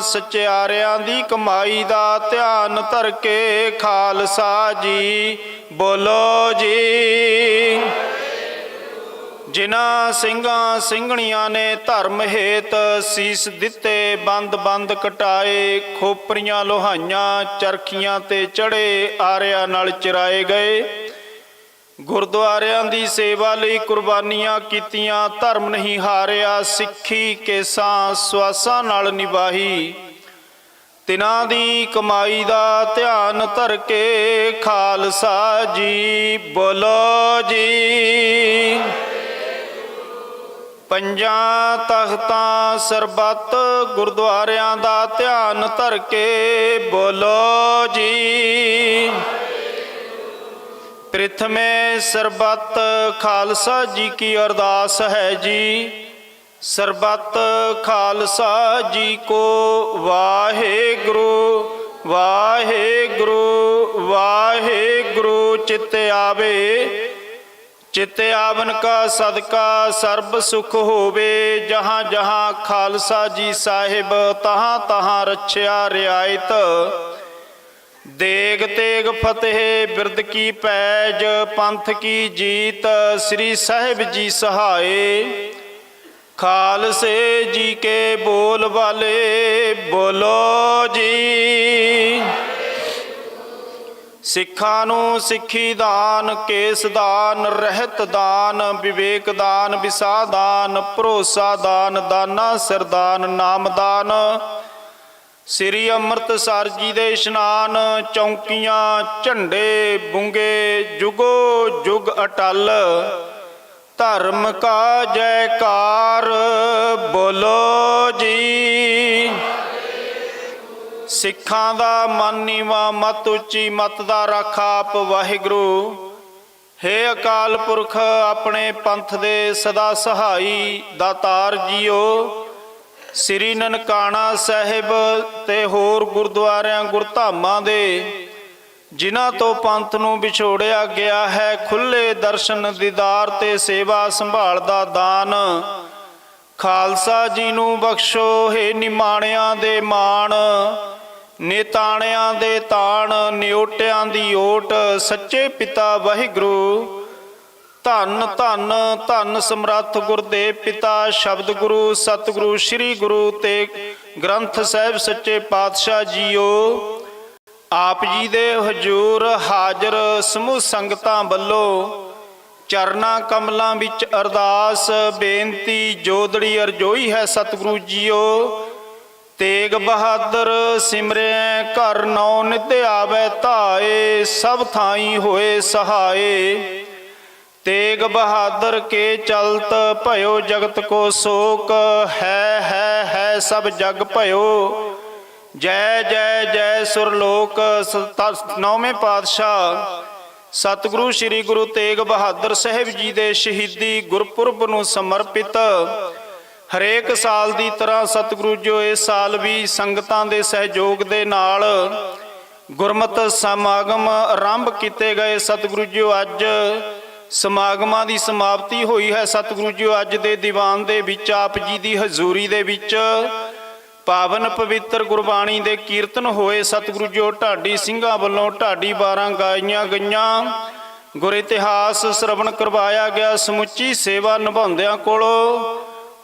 ਸਚਿਆਰਿਆਂ ਦੀ ਕਮਾਈ ਦਾ ਧਿਆਨ ਧਰ ਕੇ ਖਾਲਸਾ ਜੀ, ਬੋਲੋ ਜੀ। ਜਿਨ੍ਹਾਂ ਸਿੰਘਾਂ ਸਿੰਘਣੀਆਂ ਨੇ ਧਰਮ ਹੇਤ ਸੀਸ ਦਿੱਤੇ, ਬੰਦ ਬੰਦ ਕਟਾਏ, ਖੋਪਰੀਆਂ ਲੋਹਾਈਆਂ, ਚਰਖੀਆਂ ਤੇ ਚੜੇ, ਆਰਿਆ ਨਾਲ ਚਰਾਏ ਗਏ। ਗੁਰਦੁਆਰਿਆਂ ਦੀ ਸੇਵਾ ਲਈ ਕੁਰਬਾਨੀਆਂ ਕੀਤੀਆਂ, ਧਰਮ ਨਹੀਂ ਹਾਰਿਆ, ਸਿੱਖੀ ਕੇਸਾਂ ਸਵਾਸਾਂ ਨਾਲ ਨਿਭਾਈ। ਤਿਨਾਂ ਦੀ ਕਮਾਈ ਦਾ ਧਿਆਨ ਧਰ ਕੇ ਖਾਲਸਾ ਜੀ ਬੋਲੋ ਜੀ। ਪੰਜਾਂ ਤਖਤਾਂ ਸਰਬੱਤ ਗੁਰਦੁਆਰਿਆਂ ਦਾ ਧਿਆਨ ਧਰ ਕੇ ਬੋਲੋ ਜੀ। ਪ੍ਰਥਮੇ ਸਰਬਤ ਖਾਲਸਾ ਜੀ ਕੀ ਅਰਦਾਸ ਹੈ ਜੀ। ਸਰਬਤ ਖਾਲਸਾ ਜੀ ਕੋ ਵਾਹਿਗੁਰੂ ਵਾਹਿਗੁਰੂ ਵਾਹਿਗੁਰੂ, ਚਿਤ ਆਵੇ। ਚਿਤ ਆਵਨ ਕਾ ਸਦਕਾ ਸਰਬ ਸੁਖ ਹੋਵੇ, ਜਹਾਂ ਜਹਾਂ ਖਾਲਸਾ ਜੀ ਸਾਹਿਬ ਤਹਾਂ ਤਹਾਂ ਰੱਖਿਆ ਰਿਆਇਤ। ਦੇਗ ਤੇਗ ਫਤਿਹ ਬਿਰਦ ਕੀ ਪੈਜ, ਪੰਥ ਕੀ ਜੀਤ, ਸ੍ਰੀ ਸਾਹਿਬ ਜੀ ਸਹਾਏ। ਖਾਲਸੇ ਜੀ ਕੇ ਬੋਲ ਵਾਲੇ, ਬੋਲੋ ਜੀ। ਸਿੱਖਾਂ ਨੂੰ ਸਿੱਖੀ ਦਾਨ, ਕੇਸ ਦਾਨ, ਰਹਿਤ ਦਾਨ, ਵਿਵੇਕ ਦਾਨ ਵਿਸਾ ਦਾਨ, ਭਰੋਸਾ ਦਾਨ, ਦਾਨਾ ਸਰਦਾਨ ਨਾਮ ਦਾਨ। ਸ੍ਰੀ ਅੰਮ੍ਰਿਤਸਰ ਜੀ ਦੇ ਇਸ਼ਨਾਨ, ਚੌਂਕੀਆਂ, ਝੰਡੇ ਬੁੰਗੇ, ਜੁਗੋ ਜੁਗ ਅਟਲ। ਧਰਮ ਕਾ ਜੈਕਾਰ, ਬੋਲੋ ਜੀ। ਸਿੱਖਾਂ ਦਾ ਮਨ ਨੀਵਾ, ਮਤ ਉੱਚੀ, ਮਤ ਦਾ ਰੱਖ ਆਪ ਵਾਹਿਗੁਰੂ। ਹੇ ਅਕਾਲ ਪੁਰਖ, ਆਪਣੇ ਪੰਥ ਦੇ ਸਦਾ ਸਹਾਈ ਦਾਤਾਰ ਜੀਓ। ਸ੍ਰੀ ਨਨਕਾਣਾ ਸਾਹਿਬ ਤੇ ਹੋਰ ਗੁਰਦੁਆਰਿਆਂ ਗੁਰਧਾਮਾਂ ਦੇ, ਜਿਨ੍ਹਾਂ ਤੋਂ ਪੰਥ ਨੂੰ ਵਿਛੋੜਿਆ ਗਿਆ ਹੈ ਖੁੱਲੇ ਦਰਸ਼ਨ ਦੀਦਾਰ ਤੇ ਸੇਵਾ ਸੰਭਾਲ ਦਾ ਦਾਨ। ਖਾਲਸਾ ਜੀ ਨੂੰ ਬਖਸ਼ੋ, ਹੇ ਨਿਮਾਣਿਆਂ ਦੇ ਮਾਣ, ਨੇਤਾਣਿਆਂ ਦੇ ਤਾਣ, ਨਿਓਟਿਆਂ ਦੀ ਓਟ, ਸੱਚੇ ਪਿਤਾ ਵਾਹਿਗੁਰੂ ਧੰਨ ਧੰਨ ਧੰਨ ਸਮਰੱਥ ਗੁਰਦੇਵ ਪਿਤਾ, ਸ਼ਬਦ ਗੁਰੂ, ਸਤਿਗੁਰੂ, ਸ੍ਰੀ ਗੁਰੂ ਤੇ ਗ੍ਰੰਥ ਸਾਹਿਬ ਸੱਚੇ ਪਾਤਸ਼ਾਹ ਜੀਓ। ਆਪ ਜੀ ਦੇ ਹਜੂਰ ਹਾਜ਼ਰ ਸਮੂਹ ਸੰਗਤਾਂ ਵੱਲੋਂ ਚਰਨਾ ਕਮਲਾਂ ਵਿੱਚ ਅਰਦਾਸ, ਬੇਨਤੀ, ਜੋਦੜੀ ਅਰਜੋਈ ਹੈ ਸਤਿਗੁਰੂ ਜੀਓ। ਤੇਗ ਬਹਾਦਰ ਸਿਮਰਿਐ, ਘਰ ਨੌ ਨਿਤ ਆਵੇ ਧਾਏ, ਸਭ ਥਾਈ ਹੋਏ ਸਹਾਏ। ਤੇਗ ਬਹਾਦਰ ਕੇ ਚਲਤ ਭਇਓ ਜਗਤ ਕੋ ਸੋਕ, ਹੈ ਹੈ ਹੈ ਸਭ ਜਗ ਭਇਓ। ਜੈ ਜੈ ਜੈ ਸੁਰਲੋਕ ਨੌਵੇਂ ਪਾਤਸ਼ਾਹ, ਸਤਿਗੁਰੂ ਸ੍ਰੀ ਗੁਰੂ ਤੇਗ ਬਹਾਦਰ ਸਾਹਿਬ ਜੀ ਦੇ ਸ਼ਹੀਦੀ ਗੁਰਪੁਰਬ ਨੂੰ ਸਮਰਪਿਤ ਹਰੇਕ ਸਾਲ ਦੀ ਤਰ੍ਹਾਂ ਸਤਿਗੁਰੂ ਜੋ ਇਸ ਸਾਲ ਵੀ ਸੰਗਤਾਂ ਦੇ ਸਹਿਯੋਗ ਦੇ ਨਾਲ ਗੁਰਮਤਿ ਸਮਾਗਮ ਆਰੰਭ ਕੀਤੇ ਗਏ। ਸਤਿਗੁਰੂ ਜੀ ਅੱਜ ਸਮਾਗਮਾਂ ਦੀ ਸਮਾਪਤੀ ਹੋਈ ਹੈ। ਸਤਿਗੁਰੂ ਜੀ ਅੱਜ ਦੇ ਦੀਵਾਨ ਦੇ ਵਿੱਚ, ਆਪ ਜੀ ਦੀ ਹਜ਼ੂਰੀ ਦੇ ਵਿੱਚ ਪਾਵਨ ਪਵਿੱਤਰ ਗੁਰਬਾਣੀ ਦੇ ਕੀਰਤਨ ਹੋਏ। ਸਤਿਗੁਰੂ ਜੀ ਢਾਡੀ ਸਿੰਘਾਂ ਵੱਲੋਂ ਢਾਡੀ 12 ਗਾਈਆਂ ਗਈਆਂ। ਗੁਰ ਇਤਿਹਾਸ ਸ਼ਰਵਣ ਕਰਵਾਇਆ ਗਿਆ। ਸਮੁੱਚੀ ਸੇਵਾ ਨਿਭਾਉਂਦਿਆਂ ਕੋਲੋਂ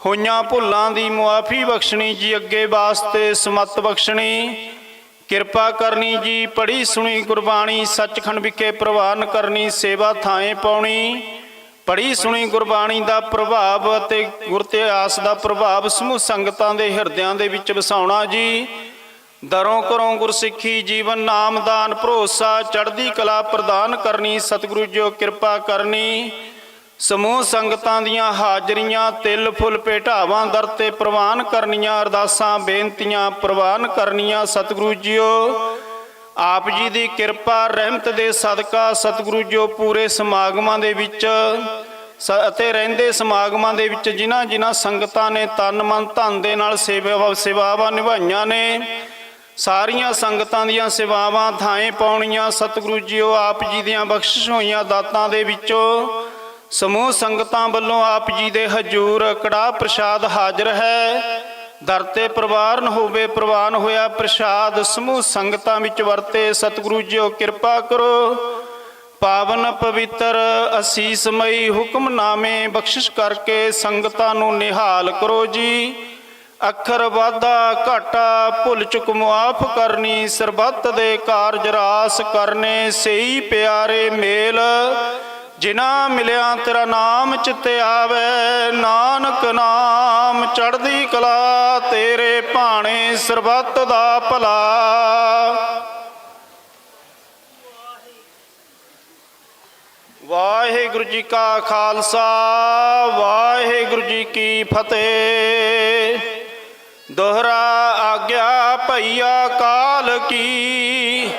ਹੋਈਆਂ ਭੁੱਲਾਂ ਦੀ ਮੁਆਫੀ ਬਖਸ਼ਣੀ। ਜੀ ਅੱਗੇ ਵਾਸਤੇ ਸਮਤ ਬਖਸ਼ਣੀ। ਕਿਰਪਾ ਕਰਨੀ ਜੀ ਪੜੀ ਸੁਣੀ ਗੁਰਬਾਣੀ, ਸੱਚਖੰਡ ਵਿਖੇ ਪ੍ਰਵਾਨ ਕਰਨੀ, ਸੇਵਾ ਥਾਏ ਪਾਉਣੀ। ਪੜੀ ਸੁਣੀ ਗੁਰਬਾਣੀ ਦਾ ਪ੍ਰਭਾਵ ਅਤੇ ਗੁਰ ਇਤਿਹਾਸ ਦਾ ਪ੍ਰਭਾਵ ਸਮੂਹ ਸੰਗਤਾਂ ਦੇ ਹਿਰਦਿਆਂ ਦੇ ਵਿੱਚ ਵਸਾਉਣਾ ਜੀ। ਦਰੋਂ ਕਰੋਂ ਗੁਰਸਿੱਖੀ ਜੀਵਨ ਨਾਮਦਾਨ ਭਰੋਸਾ, ਚੜ੍ਹਦੀ ਕਲਾ ਪ੍ਰਦਾਨ ਕਰਨੀ, ਸਤਿਗੁਰੂ ਜੋ ਕਿਰਪਾ ਕਰਨੀ। ਸਮੂਹ ਸੰਗਤਾਂ ਦੀਆਂ ਹਾਜ਼ਰੀਆਂ ਤਿਲ, ਫੁੱਲ, ਭੇਟਾਵਾਂ, ਦਰ ਤੇ ਪ੍ਰਵਾਨ ਕਰਨੀਆਂ, ਅਰਦਾਸਾਂ, ਬੇਨਤੀਆਂ ਪ੍ਰਵਾਨ ਕਰਨੀਆਂ ਸਤਿਗੁਰੂ ਜੀਓ। ਆਪ ਜੀ ਦੀ ਕਿਰਪਾ, ਰਹਿਮਤ ਦੇ ਸਦਕਾ ਸਤਿਗੁਰੂ ਜੀਓ ਪੂਰੇ ਸਮਾਗਮਾਂ ਦੇ ਵਿੱਚ ਸ- ਅਤੇ ਰਹਿੰਦੇ ਸਮਾਗਮਾਂ ਦੇ ਵਿੱਚ ਜਿਨ੍ਹਾਂ ਜਿਨ੍ਹਾਂ ਸੰਗਤਾਂ ਨੇ ਤਨ, ਮਨ, ਧਨ ਦੇ ਨਾਲ ਸੇਵਾ, ਸੇਵਾਵਾਂ ਨਿਭਾਈਆਂ ਨੇ, ਸਾਰੀਆਂ ਸੰਗਤਾਂ ਦੀਆਂ ਸੇਵਾਵਾਂ ਥਾਏ ਪਾਉਣੀਆਂ ਸਤਿਗੁਰੂ ਜੀਓ। ਆਪ ਜੀ ਦੀਆਂ ਬਖਸ਼ਿਸ਼ ਹੋਈਆਂ ਦਾਤਾਂ ਦੇ ਵਿੱਚੋਂ ਸਮੂਹ ਸੰਗਤਾਂ ਵੱਲੋਂ ਆਪ ਜੀ ਦੇ ਹਜੂਰ ਕੜਾ ਪ੍ਰਸ਼ਾਦ ਹਾਜ਼ਰ ਹੈ। ਦਰ ਤੇ ਪ੍ਰਵਾਨ ਹੋਵੇ ਪ੍ਰਵਾਨ ਹੋਇਆ ਪ੍ਰਸ਼ਾਦ, ਸਮੂਹ ਸੰਗਤਾਂ ਵਿੱਚ ਵਰਤੇ ਸਤਿਗੁਰੂ ਜੀਓ ਕਿਰਪਾ ਕਰੋ। ਪਾਵਨ ਪਵਿੱਤਰ ਅਸੀਸਮਈ ਹੁਕਮਨਾਮੇ ਬਖਸ਼ਿਸ਼ ਕਰਕੇ ਸੰਗਤਾਂ ਨੂੰ ਨਿਹਾਲ ਕਰੋ ਜੀ। ਅੱਖਰ ਵਾਧਾ ਘਾਟਾ ਭੁੱਲ ਚੁੱਕ ਮੁਆਫ ਕਰਨੀ, ਸਰਬੱਤ ਦੇ ਕਾਰਜ ਰਾਸ ਕਰਨੇ ਸਹੀ ਪਿਆਰੇ ਮੇਲ। ਜਿਨਾ ਮਿਲਿਆ ਤੇਰਾ ਨਾਮ ਚਿੱਤੇ ਆਵੇ, ਨਾਨਕ ਨਾਮ ਚੜ੍ਹਦੀ ਕਲਾ, ਤੇਰੇ ਭਾਣੇ ਸਰਬੱਤ ਦਾ ਭਲਾ। ਵਾਹਿਗੁਰੂ ਜੀ ਕਾ ਖਾਲਸਾ, ਵਾਹਿਗੁਰੂ ਜੀ ਕੀ ਫਤਿਹ। ਦੋਹਰਾ ਆਗਿਆ ਭਈਆ ਕਾਲ ਕੀ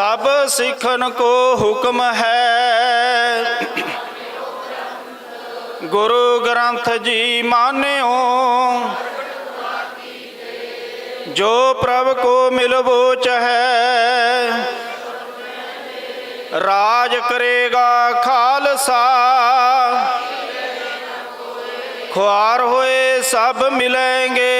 ਸਭ ਸਿੱਖਨ ਕੋ ਹੁਕਮ ਹੈ। ਗੁਰੂ ਗ੍ਰੰਥ ਜੀ ਮਾਨਿਓ, ਜੋ ਪ੍ਰਭ ਕੋ ਮਿਲਵੋ ਚਹੈ, ਰਾਜ ਕਰੇਗਾ ਖਾਲਸਾ। ਖੁਆਰ ਹੋਏ ਸਭ ਮਿਲेंगे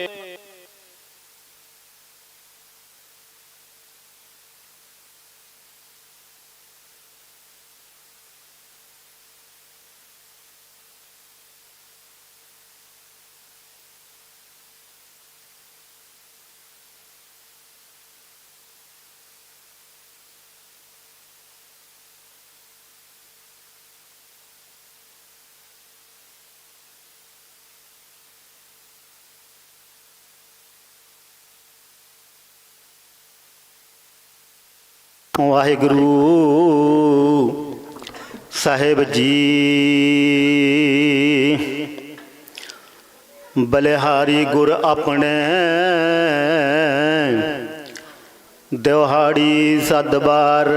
ਵਾਹਿਗੁਰੂ ਸਾਹਿਬ ਜੀ। ਬਲਿਹਾਰੀ ਗੁਰ ਆਪਣੇ ਦਿਵਹਾੜੀ ਸਦਬਾਰ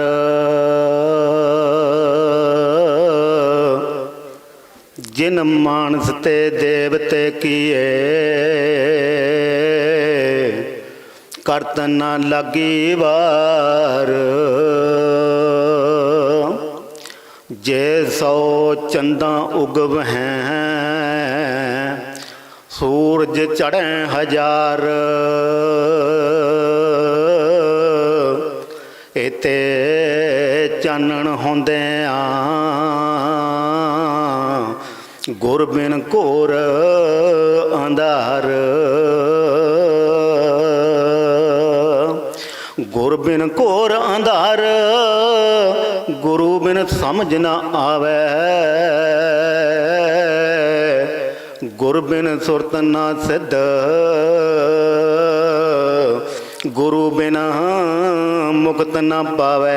ਜਿਨ ਮਾਨਸ ਤੇ ਦੇਵਤੇ ਕੀਏ ਕਰਤ ਨਾ ਲੱਗੀ ਵਾਰ। ਜੇ ਸੋ ਚੰਦਾ ਉਗਵ ਹੈ, ਸੂਰਜ ਚੜ੍ਹੈ ਹਜ਼ਾਰ। ਇਤੇ ਚਾਨਣ ਹੁੰਦਿਆਂ ਗੁਰ ਬਿਨ ਘੋਰ ਅੰਧਾਰ। ਗੁਰ ਬਿਨ ਘੋਰ ਅੰਧਾਰ, ਗੁਰੂ ਬਿਨ ਸਮਝ ਨਾ ਆਵੇ। ਗੁਰ ਬਿਨ ਸੁਰਤ ਨਾ ਸਿੱਧ, ਗੁਰੂ ਬਿਨ ਮੁਕਤ ਨਾ ਪਾਵੇ।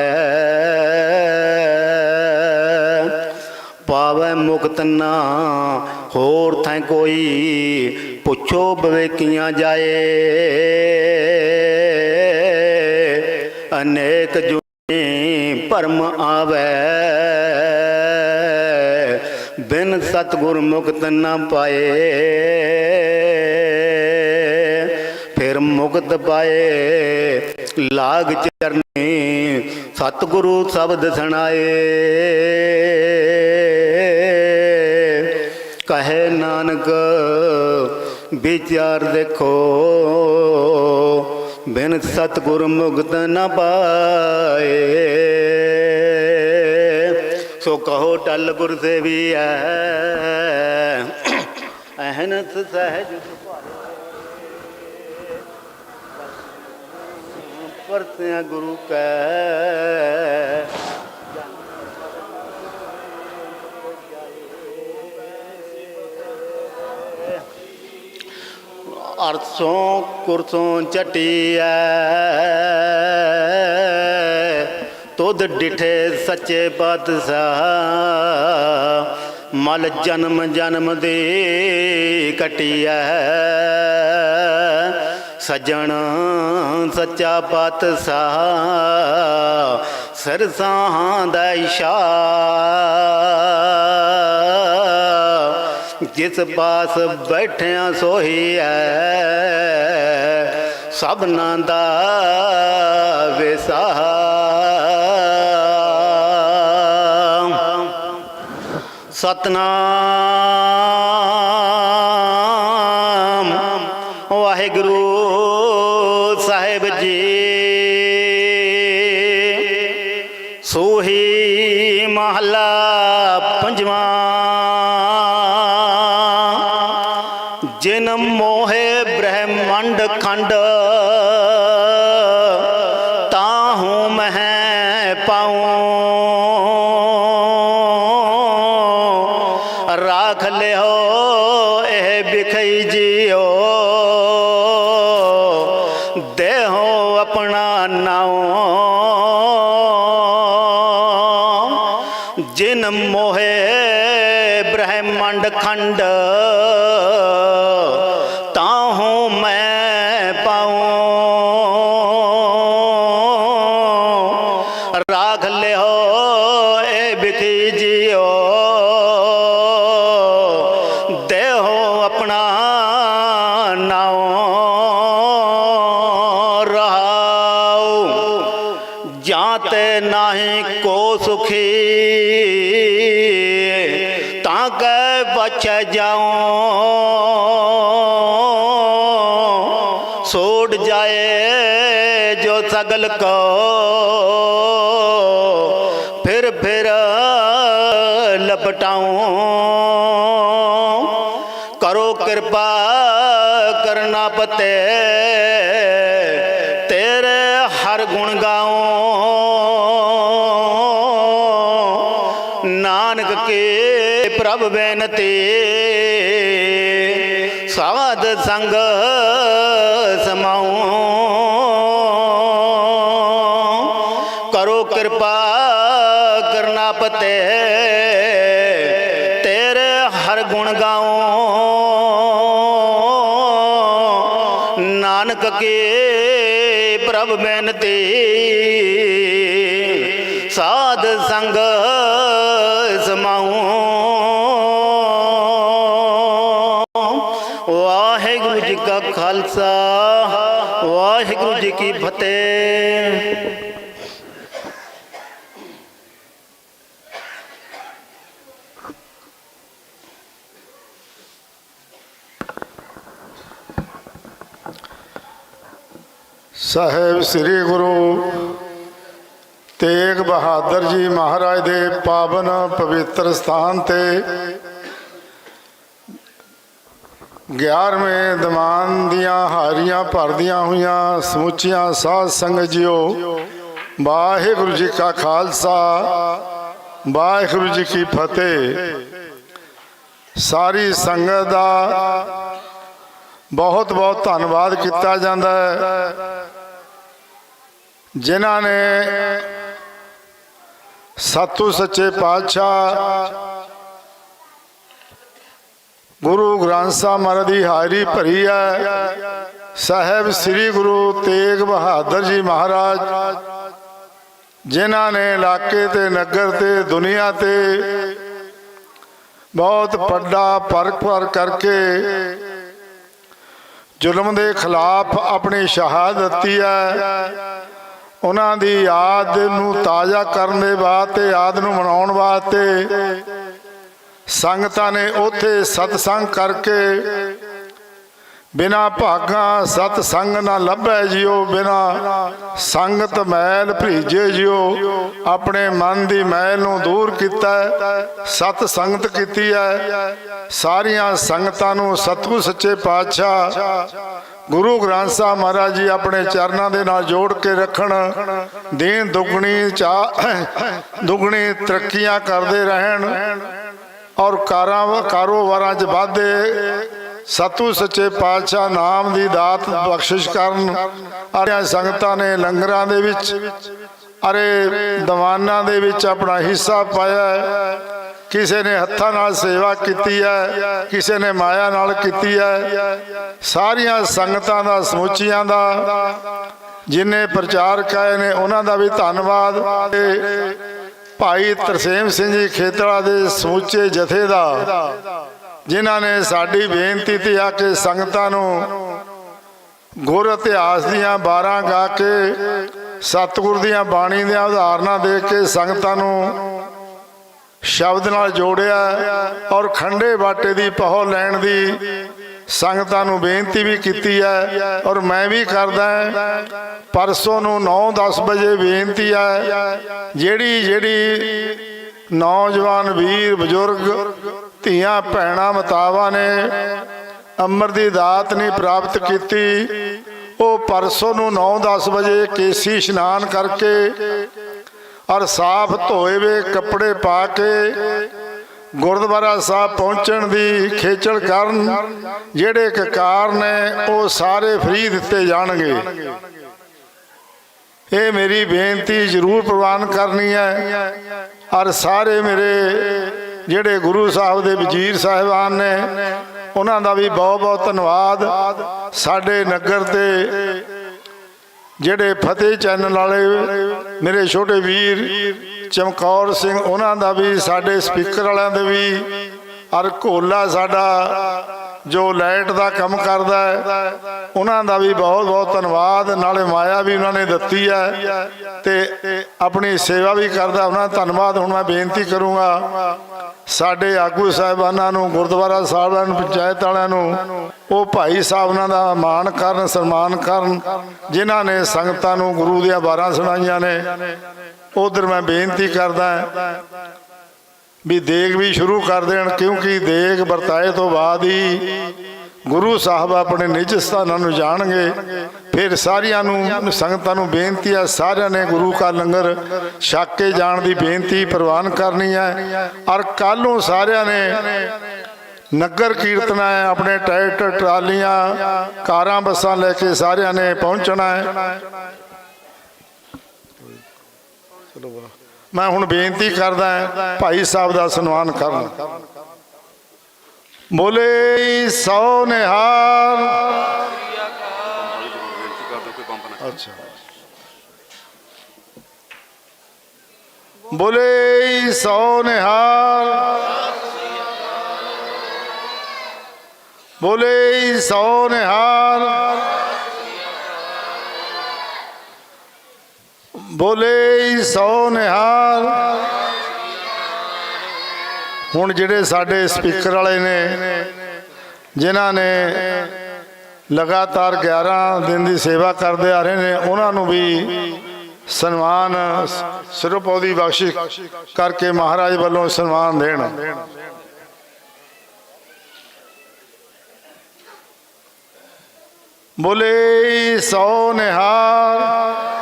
ਪਾਵੇ ਮੁਕਤ ਨਾ, ਹੋਰ ਥੈ ਕੋਈ ਪੁੱਛੋ ਬਵੇਕੀਆਂ ਜਾਏ। ਅਨੇਕ ਜੁਨੀ ਭਰਮ ਆਵੇ। ਬਿਨ ਸਤਗੁਰ ਮੁਕਤ ਨਾ ਪਾਏ। ਫਿਰ ਮੁਕਤ ਪਾਏ। ਲਾਗ ਚਰਨੀ ਸਤਗੁਰੂ ਸ਼ਬਦ ਸੁਣਾਏ। ਕਹੇ ਨਾਨਕ ਵਿਚਾਰ ਦੇਖੋ। ਬਿਨ ਸਤਗੁਰ ਮੁਕਤ ਨ ਪਾਏ ਸੋ ਕਹੋ ਟਲ ਗੁਰ ਸੇਵੀ ਐ ਅਹਨਤ ਸਹਿਜ ਪਰਤਿਆ ਗੁਰੂ ਕੈ ਅਰਥੋਂ ਕੁਰਤੋਂ ਚਟੀਐ। ਤੁਧ ਡਿਠੇ ਸੱਚੇ ਪਾਤਸ਼ਾਹ, ਮਲ ਜਨਮ ਜਨਮ ਦੇ ਕਟਿਐ। ਸਜਣ ਸੱਚਾ ਪਾਤਸ਼ਾਹ, ਸਰਸਾਂ ਦਾ ਇਸ਼ਾ ਜਿਸ ਪਾਸ ਬੈਠਿਆ ਸੋਹੀ ਹੈ ਸਭਨਾਂ ਦਾ ਵਿਸਾਹ। ਸਤਨਾਮ ਤਾਹੂ ਮਹਿ ਪਾਉ। ਕੋ ਸੁਖੀ ਤਾਂ ਕੈ ਬਚ ਜਾਉ। ਸੋੜ ਜਾਏ ਜੋ ਸਗਲ ਕੋ। ਫਿਰ ਫਿਰ ਲਪਟਾਉ। ਕਰੋ ਕਿਰਪਾ ਕਰਨਾ ਪਤੇ। ਤੇਰੇ ਹਰ ਗੁਣ ਗਾਉ। ਕੇ ਪ੍ਰਭ ਬੇਨਤੀ ਸਾਧ ਸੰਗ ਖਾਲਸਾ, ਵਾਹਿਗੁਰੂ ਜੀ ਕੀ ਫਤਿਹ। ਸਾਹਿਬ ਸ੍ਰੀ ਗੁਰੂ ਤੇਗ ਬਹਾਦਰ ਜੀ ਮਹਾਰਾਜ ਦੇ ਪਾਵਨ ਪਵਿੱਤਰ ਸਥਾਨ ਤੇ 11ਵੇਂ ਦੀਵਾਨ ਦੀਆਂ ਹਾਰੀਆਂ ਭਰਦੀਆਂ ਹੋਈਆਂ ਸਮੁੱਚੀਆਂ ਸਾਧ ਸੰਗਤ ਜੀਓ, ਵਾਹਿਗੁਰੂ ਜੀ ਕਾ ਖਾਲਸਾ, ਵਾਹਿਗੁਰੂ ਜੀ ਕੀ ਫਤਿਹ। ਸਾਰੀ ਸੰਗਤ ਦਾ ਬਹੁਤ ਬਹੁਤ ਧੰਨਵਾਦ ਕੀਤਾ ਜਾਂਦਾ ਹੈ। ਜਿਨ੍ਹਾਂ ਨੇ ਸਤੂ ਸੱਚੇ ਪਾਤਸ਼ਾਹ ਗੁਰੂ ਗ੍ਰੰਥ ਸਾਹਿਬ ਮਹਾਰਾਜ ਦੀ ਹਾਜ਼ਰੀ ਭਰੀ ਹੈ। ਸਾਹਿਬ ਸ੍ਰੀ ਗੁਰੂ ਤੇਗ ਬਹਾਦਰ ਜੀ ਮਹਾਰਾਜ, ਜਿਨ੍ਹਾਂ ਨੇ ਇਲਾਕੇ ਤੇ ਨਗਰ ਤੇ ਦੁਨੀਆ ਤੇ ਬਹੁਤ ਵੱਡਾ ਪਰਖ ਪਰ ਕਰਕੇ ਜ਼ੁਲਮ ਦੇ ਖਿਲਾਫ ਆਪਣੀ ਸ਼ਹਾਦਤ ਦਿੱਤੀ ਹੈ। ਉਹਨਾਂ ਦੀ ਯਾਦ ਨੂੰ ਤਾਜ਼ਾ ਕਰਨ ਦੇ ਵਾਸਤੇ, ਯਾਦ ਨੂੰ ਮਨਾਉਣ ਵਾਸਤੇ ਸੰਗਤਾਂ ਨੇ ਉੱਥੇ ਸਤਸੰਗ ਕਰਕੇ ਬਿਨਾ ਭਾਗਾ ਸਤ ਸੰਗ ਨਾ ਲੱਭੈ ਜਿਉ ਬਿਨਾ ਸੰਗਤ ਮੈਲ ਭਰੀਜੇ ਜਿਉ ਆਪਣੇ ਮਨ ਦੀ ਮੈਲ ਨੂੰ ਦੂਰ ਕੀਤਾ ਸਤ ਸੰਗਤ ਕੀਤੀ ਹੈ। ਸਾਰੀਆਂ ਸੰਗਤਾਂ ਨੂੰ ਸਤਿਗੁਰ ਸੱਚੇ ਪਾਤਸ਼ਾਹ, ਗੁਰੂ ਗ੍ਰੰਥ ਸਾਹਿਬ ਮਹਾਰਾਜ ਜੀ ਆਪਣੇ ਚਰਨਾਂ ਦੇ ਨਾਲ ਜੋੜ ਕੇ ਰੱਖਣ, ਦੇਨ ਦੁਗਣੀ ਚਾ, ਦੁਗਣੀ ਤਰੱਕੀਆਂ ਕਰਦੇ ਰਹਿਣ। ਔਰ ਕਾਰਾਂ ਕਾਰੋਬਾਰਾਂ 'ਚ ਵਾਧੇ। ਸਤੂ ਸੱਚੇ ਪਾਤਸ਼ਾਹ ਨਾਮ ਦੀ ਦਾਤ ਬਖਸ਼ਿਸ਼ ਕਰਨ। ਆਰਿਆ ਸੰਗਤਾਂ ਨੇ ਲੰਗਰਾਂ ਦੇ ਵਿੱਚ, ਅਰੇ ਦੀਵਾਨਾਂ ਦੇ ਵਿੱਚ ਆਪਣਾ ਹਿੱਸਾ ਪਾਇਆ ਹੈ। ਕਿਸੇ ਨੇ ਹੱਥਾਂ ਨਾਲ ਸੇਵਾ ਕੀਤੀ ਹੈ, ਕਿਸੇ ਨੇ ਮਾਇਆ ਨਾਲ ਕੀਤੀ ਹੈ। ਸਾਰੀਆਂ ਸੰਗਤਾਂ ਦਾ, ਸਮੁੱਚੀਆਂ ਦਾ, ਜਿਨੇ ਪ੍ਰਚਾਰਕ ਆਏ ਨੇ, ਉਹਨਾਂ ਦਾ ਵੀ ਧੰਨਵਾਦ। ਭਾਈ ਤਰਸੇਮ ਸਿੰਘ ਜੀ ਖੇਤੜਾ ਦੇ ਸਮੁੱਚੇ ਜਥੇ ਦਾ, ਜਿਨ੍ਹਾਂ ਨੇ ਸਾਡੀ ਬੇਨਤੀ ਤੇ ਆ ਕੇ ਸੰਗਤਾਂ ਨੂੰ ਗੁਰ ਇਤਿਹਾਸ ਦੀਆਂ 12 ਗਾ ਕੇ, ਸਤਿਗੁਰ ਦੀਆਂ ਬਾਣੀ ਦੀਆਂ ਉਦਾਹਰਨਾਂ ਦੇ ਕੇ ਸੰਗਤਾਂ ਨੂੰ ਸ਼ਬਦ ਨਾਲ ਜੋੜਿਆ ਔਰ ਖੰਡੇ ਬਾਟੇ ਦੀ ਪਹੁ ਲੈਣ ਦੀ ਸੰਗਤਾਂ ਨੂੰ ਬੇਨਤੀ ਵੀ ਕੀਤੀ ਹੈ ਔਰ ਮੈਂ ਵੀ ਕਰਦਾ ਪਰਸੋਂ ਨੂੰ 9-10 ਵਜੇ ਬੇਨਤੀ ਹੈ, ਜਿਹੜੀ ਜਿਹੜੀ ਨੌਜਵਾਨ ਵੀਰ, ਬਜ਼ੁਰਗ, ਧੀਆਂ, ਭੈਣਾਂ, ਮਤਾਵਾਂ ਨੇ ਅੰਮ੍ਰਿਤ ਦੀ ਦਾਤ ਨਹੀਂ ਪ੍ਰਾਪਤ ਕੀਤੀ, ਉਹ ਪਰਸੋਂ ਨੂੰ 9-10 ਵਜੇ ਕੇਸੀ ਇਸ਼ਨਾਨ ਕਰਕੇ ਔਰ ਸਾਫ਼ ਧੋਏ ਵੇ ਕੱਪੜੇ ਪਾ ਕੇ ਗੁਰਦੁਆਰਾ ਸਾਹਿਬ ਪਹੁੰਚਣ ਦੀ ਖੇਚਲ ਕਰਨ ਜਿਹੜੇ ਕਕਾਰ ਨੇ, ਉਹ ਸਾਰੇ ਫ੍ਰੀ ਦਿੱਤੇ ਜਾਣਗੇ। ਇਹ ਮੇਰੀ ਬੇਨਤੀ ਜ਼ਰੂਰ ਪ੍ਰਵਾਨ ਕਰਨੀ ਹੈ। ਔਰ ਸਾਰੇ ਮੇਰੇ ਜਿਹੜੇ ਗੁਰੂ ਸਾਹਿਬ ਦੇ ਵਜ਼ੀਰ ਸਾਹਿਬਾਨ ਨੇ, ਉਹਨਾਂ ਦਾ ਵੀ ਬਹੁਤ ਬਹੁਤ ਧੰਨਵਾਦ। ਸਾਡੇ ਨਗਰ ਤੇ ਜਿਹੜੇ ਫਤਿਹ ਚੈਨਲ ਵਾਲੇ ਮੇਰੇ ਛੋਟੇ ਵੀਰ ਚਮਕੌਰ ਸਿੰਘ, ਉਹਨਾਂ ਦਾ ਵੀ, ਸਾਡੇ ਸਪੀਕਰ ਵਾਲਿਆਂ ਦੇ ਵੀ ਔਰ ਘੋਲਾ ਸਾਡਾ ਜੋ ਲਾਈਟ ਦਾ ਕੰਮ ਕਰਦਾ ਹੈ, ਉਹਨਾਂ ਦਾ ਵੀ ਬਹੁਤ ਬਹੁਤ ਧੰਨਵਾਦ, ਨਾਲੇ ਮਾਇਆ ਵੀ ਉਹਨਾਂ ਨੇ ਦਿੱਤੀ ਹੈ ਤੇ ਆਪਣੀ ਸੇਵਾ ਵੀ ਕਰਦਾ, ਉਹਨਾਂ ਦਾ ਧੰਨਵਾਦ। ਹੁਣ ਮੈਂ ਬੇਨਤੀ ਕਰੂੰਗਾ ਸਾਡੇ ਆਗੂ ਸਾਹਿਬਾਨਾਂ ਨੂੰ, ਗੁਰਦੁਆਰਾ ਸਾਹਿਬ ਨੂੰ, ਪੰਚਾਇਤ ਵਾਲਿਆਂ ਨੂੰ, ਉਹ ਭਾਈ ਸਾਹਿਬ ਉਹਨਾਂ ਦਾ ਮਾਣ ਕਰਨ, ਸਨਮਾਨ ਕਰਨ, ਜਿਨ੍ਹਾਂ ਨੇ ਸੰਗਤਾਂ ਨੂੰ ਗੁਰੂ ਦੀਆਂ ਬਾਰਾਂ ਸੁਣਾਈਆਂ ਨੇ। ਉਧਰ ਮੈਂ ਬੇਨਤੀ ਕਰਦਾ ਵੀ ਦੇਗ ਵੀ ਸ਼ੁਰੂ ਕਰ ਦੇਣ, ਕਿਉਂਕਿ ਦੇਗ ਵਰਤਾਏ ਤੋਂ ਬਾਅਦ ਹੀ ਗੁਰੂ ਸਾਹਿਬ ਆਪਣੇ ਨਿਜ ਸਥਾਨਾਂ ਨੂੰ ਜਾਣਗੇ। ਫਿਰ ਸਾਰਿਆਂ ਨੂੰ ਸੰਗਤਾਂ ਨੂੰ ਬੇਨਤੀ ਹੈ ਸਾਰਿਆਂ ਨੇ ਗੁਰੂ ਕਾ ਲੰਗਰ ਛਕ ਕੇ ਜਾਣ ਦੀ ਬੇਨਤੀ ਪ੍ਰਵਾਨ ਕਰਨੀ ਹੈ ਔਰ ਕੱਲ ਨੂੰ ਸਾਰਿਆਂ ਨੇ ਨਗਰ ਕੀਰਤਨ ਹੈ ਆਪਣੇ ਟਰੈਕਟਰ ਟਰਾਲੀਆਂ, ਕਾਰਾਂ, ਬੱਸਾਂ ਲੈ ਕੇ ਸਾਰਿਆਂ ਨੇ ਪਹੁੰਚਣਾ ਹੈ। ਮੈਂ ਹੁਣ ਬੇਨਤੀ ਕਰਦਾ ਭਾਈ ਸਾਹਿਬ ਦਾ ਸਨਮਾਨ ਕਰਨ। ਬੋਲੇ ਸੋ ਨਿਹਾਲ। ਅੱਛਾ। ਬੋਲੇ ਸੋ ਨਿਹਾਲ। ਬੋਲੇ ਸੋ ਨਿਹਾਲ। ਬੋਲੇ ਸੋ ਨਿਹਾਲ। ਹੁਣ ਜਿਹੜੇ ਸਾਡੇ ਸਪੀਕਰ ਵਾਲੇ ਨੇ, ਜਿਨ੍ਹਾਂ ਨੇ ਲਗਾਤਾਰ 11 ਦਿਨ ਦੀ ਸੇਵਾ ਕਰਦੇ ਆ ਰਹੇ ਨੇ, ਉਹਨਾਂ ਨੂੰ ਵੀ ਸਨਮਾਨ ਸਿਰਪੌਦੀ ਬਖਸ਼ਿਸ਼ ਕਰਕੇ ਮਹਾਰਾਜ ਵੱਲੋਂ ਸਨਮਾਨ ਦੇਣ। ਬੋਲੇ ਸੋ ਨਿਹਾਲ।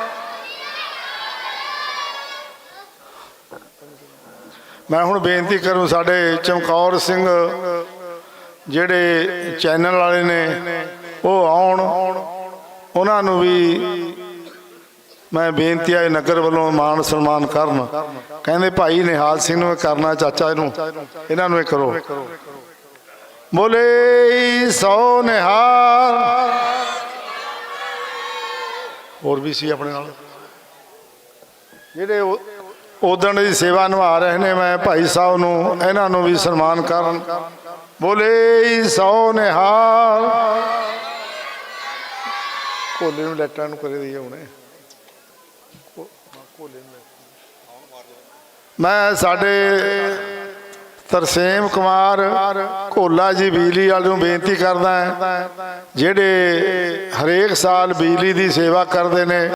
ਮੈਂ ਹੁਣ ਬੇਨਤੀ ਕਰੂੰ ਸਾਡੇ ਚਮਕੌਰ ਸਿੰਘ ਜਿਹੜੇ ਚੈਨਲ ਵਾਲੇ ਨੇ, ਉਹ ਆਉਣ। ਉਹਨਾਂ ਨੂੰ ਵੀ ਮੈਂ ਬੇਨਤੀ ਆਏ ਨਗਰ ਵੱਲੋਂ ਮਾਣ ਸਨਮਾਨ ਕਰਨ। ਕਹਿੰਦੇ ਭਾਈ ਨਿਹਾਲ ਸਿੰਘ ਨੂੰ ਕਰਨਾ, ਚਾਚਾ ਇਹਨੂੰ। ਇਹਨਾਂ ਨੂੰ ਇਹ ਕਰੋ। ਬੋਲੇ ਸੋ ਨਿਹਾਲ। ਹੋਰ ਵੀ ਸੀ ਆਪਣੇ ਨਾਲ? ਜਿਹੜੇ ਉਦਣ ਦੀ ਸੇਵਾ ਨਿਭਾ ਰਹੇ ਨੇ ਮੈਂ ਭਾਈ ਸਾਹਿਬ ਨੂੰ ਇਹਨਾਂ ਨੂੰ ਵੀ ਸਨਮਾਨ ਕਰਨ। ਬੋਲੇ ਸੋ ਨਿਹਾਲ। ਕੋਲੇ ਨੂੰ ਲੈਟਾਂ ਨੂੰ ਕਰੇ ਦਈਏ ਹੁਣੇ। ਮੈਂ ਸਾਡੇ ਤਰਸੇਮ ਕੁਮਾਰ ਕੋਲਾ ਜੀ ਬਿਜਲੀ ਵਾਲੇ ਨੂੰ ਬੇਨਤੀ ਕਰਦਾ ਹਾਂ ਜਿਹੜੇ ਹਰੇਕ ਸਾਲ ਬਿਜਲੀ ਦੀ ਸੇਵਾ ਕਰਦੇ ਨੇ